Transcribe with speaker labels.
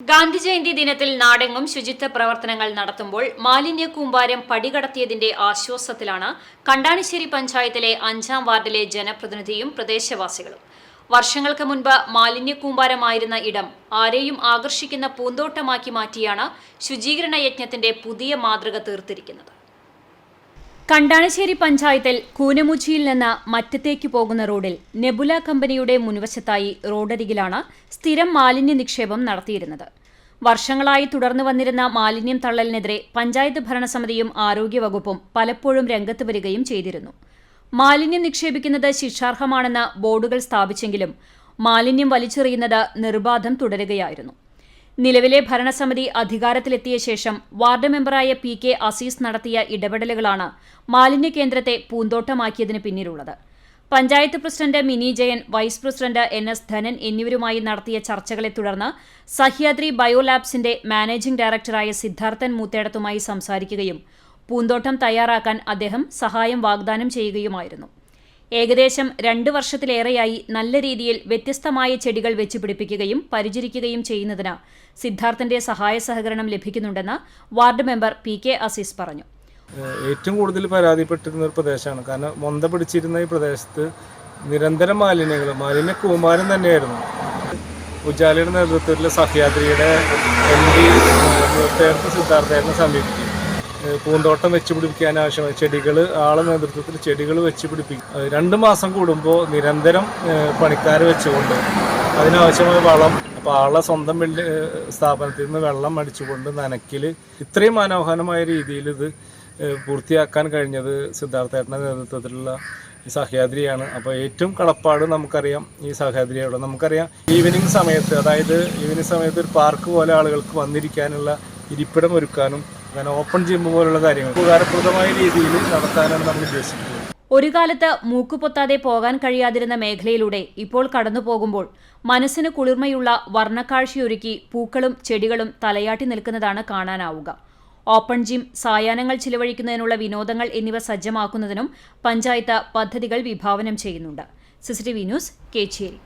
Speaker 1: ഗാന്ധി ജയന്തി ദിനത്തിൽ നാടെങ്ങും ശുചിത്വ പ്രവർത്തനങ്ങൾ നടത്തുമ്പോൾ മാലിന്യ കൂമ്പാരം പടികടത്തിയതിന്റെ ആശ്വാസത്തിലാണ് കണ്ടാണിശ്ശേരി പഞ്ചായത്തിലെ അഞ്ചാം വാർഡിലെ ജനപ്രതിനിധിയും പ്രദേശവാസികളും. വർഷങ്ങൾക്ക് മുൻപ് മാലിന്യ കൂമ്പാരമായിരുന്ന ഇടം ആരെയും ആകർഷിക്കുന്ന പൂന്തോട്ടമാക്കി മാറ്റിയാണ് ശുചീകരണ യജ്ഞത്തിന്റെ പുതിയ മാതൃക തീർത്തിരിക്കുന്നത്. കണ്ടാണശ്ശേരി പഞ്ചായത്തിൽ കൂനമുച്ചിയിൽ നിന്ന് മറ്റത്തേക്ക് പോകുന്ന റോഡിൽ നെബുല കമ്പനിയുടെ മുൻവശത്തായി റോഡരികിലാണ് സ്ഥിരം മാലിന്യ നിക്ഷേപം നടത്തിയിരുന്നത്. വർഷങ്ങളായി തുടർന്നു വന്നിരുന്ന മാലിന്യം തള്ളലിനെതിരെ പഞ്ചായത്ത് ഭരണസമിതിയും ആരോഗ്യവകുപ്പും പലപ്പോഴും രംഗത്ത് വരികയും ചെയ്തിരുന്നു. മാലിന്യം നിക്ഷേപിക്കുന്നത് ശിക്ഷാർഹമാണെന്ന് ബോർഡുകൾ സ്ഥാപിച്ചെങ്കിലും മാലിന്യം വലിച്ചെറിയുന്നത് നിർബാധം തുടരുകയായിരുന്നു. നിലവിലെ ഭരണസമിതി അധികാരത്തിലെത്തിയ ശേഷം വാർഡ് മെമ്പറായ പി കെ അസീസ് നടത്തിയ ഇടപെടലുകളാണ് മാലിന്യ കേന്ദ്രത്തെ പൂന്തോട്ടമാക്കിയതിന് പിന്നിലുള്ളത്. Panchayat president Mini Jayan vice president N S Dhanan എന്നിവരുമായി നടത്തിയ ചർച്ചകളെ തുടർന്ന് സഹ്യാദ്രി ബയോലാബ്സിന്റെ മാനേജിംഗ് ഡയറക്ടറായ സിദ്ധാർത്ഥൻ മൂത്തേടത്തുമായി സംസാരിക്കുകയും പൂന്തോട്ടം തയ്യാറാക്കാൻ അദ്ദേഹം സഹായം വാഗ്ദാനം ചെയ്യുകയുമായിരുന്നു. ഏകദേശം രണ്ട് വർഷത്തിലേറെയായി നല്ല രീതിയിൽ വ്യത്യസ്തമായ ചെടികൾ വെച്ച് പിടിപ്പിക്കുകയും പരിചരിക്കുകയും ചെയ്യുന്നതിന് സിദ്ധാർത്ഥന്റെ സഹായ സഹകരണം ലഭിക്കുന്നുണ്ടെന്ന് ward member P K Azeez പറഞ്ഞു.
Speaker 2: ഏറ്റവും കൂടുതൽ പരാതിപ്പെട്ടിരുന്ന ഒരു പ്രദേശമാണ്. കാരണം മൊന്ത പിടിച്ചിരുന്ന ഈ പ്രദേശത്ത് നിരന്തരം മാലിന്യങ്ങൾ മാലിന്യ കൂമാരം തന്നെയായിരുന്നു. ഉജാലയുടെ നേതൃത്വത്തിൽ സഹ്യാദ്രിയുടെ എം ഡി സിദ്ധാർത്ഥേട്ടനെ സമീപിക്കും പൂന്തോട്ടം വെച്ച് പിടിപ്പിക്കാൻ ആവശ്യമായ ചെടികൾ ആളെ നേതൃത്വത്തിൽ ചെടികൾ വെച്ച് പിടിപ്പിക്കും. രണ്ട് മാസം കൂടുമ്പോൾ നിരന്തരം പണിക്കാർ വെച്ചുകൊണ്ട് അതിനാവശ്യമായ വളം അപ്പോൾ ആളെ സ്വന്തം വെള്ളി സ്ഥാപനത്തിൽ നിന്ന് വെള്ളം അടിച്ചുകൊണ്ട് നനയ്ക്കൽ. ഇത്രയും മനോഹരമായ രീതിയിൽ ഇത് പൂർത്തിയാക്കാൻ കഴിഞ്ഞത് സിദ്ധാർത്ഥേട്ടന്റെ നേതൃത്വത്തിലുള്ള ഈ സഹ്യാദ്രിയാണ്. അപ്പോൾ ഏറ്റവും കളപ്പാട് നമുക്കറിയാം ഈ സഹ്യാദ്രിയോട്. നമുക്കറിയാം ഈവനിങ് സമയത്ത് അതായത് ഈവനിങ് സമയത്ത് ഒരു പാർക്ക് പോലെ ആളുകൾക്ക് വന്നിരിക്കാനുള്ള ഇരിപ്പിടം ഒരുക്കാനും അങ്ങനെ ഓപ്പൺ ജിം പോലുള്ള കാര്യങ്ങൾ ഉപകാരപ്രദമായ രീതിയിൽ നടത്താനാണ് നമ്മൾ ഉദ്ദേശിക്കുന്നത്.
Speaker 1: ഒരു കാലത്ത് മൂക്കുപൊത്താതെ പോകാൻ കഴിയാതിരുന്ന മേഖലയിലൂടെ ഇപ്പോൾ കടന്നു പോകുമ്പോൾ മനസ്സിന് കുളിർമയുള്ള വർണക്കാഴ്ചയൊരുക്കി പൂക്കളും ചെടികളും തലയാട്ടി നിൽക്കുന്നതാണ് കാണാനാവുക. ഓപ്പൺ ജിം സായാഹ്നങ്ങൾ ചിലവഴിക്കുന്നതിനുള്ള വിനോദങ്ങൾ എന്നിവ സജ്ജമാക്കുന്നതിനും പഞ്ചായത്ത് പദ്ധതികൾ വിഭാവനം ചെയ്യുന്നുണ്ട്. CCTV news Kechery.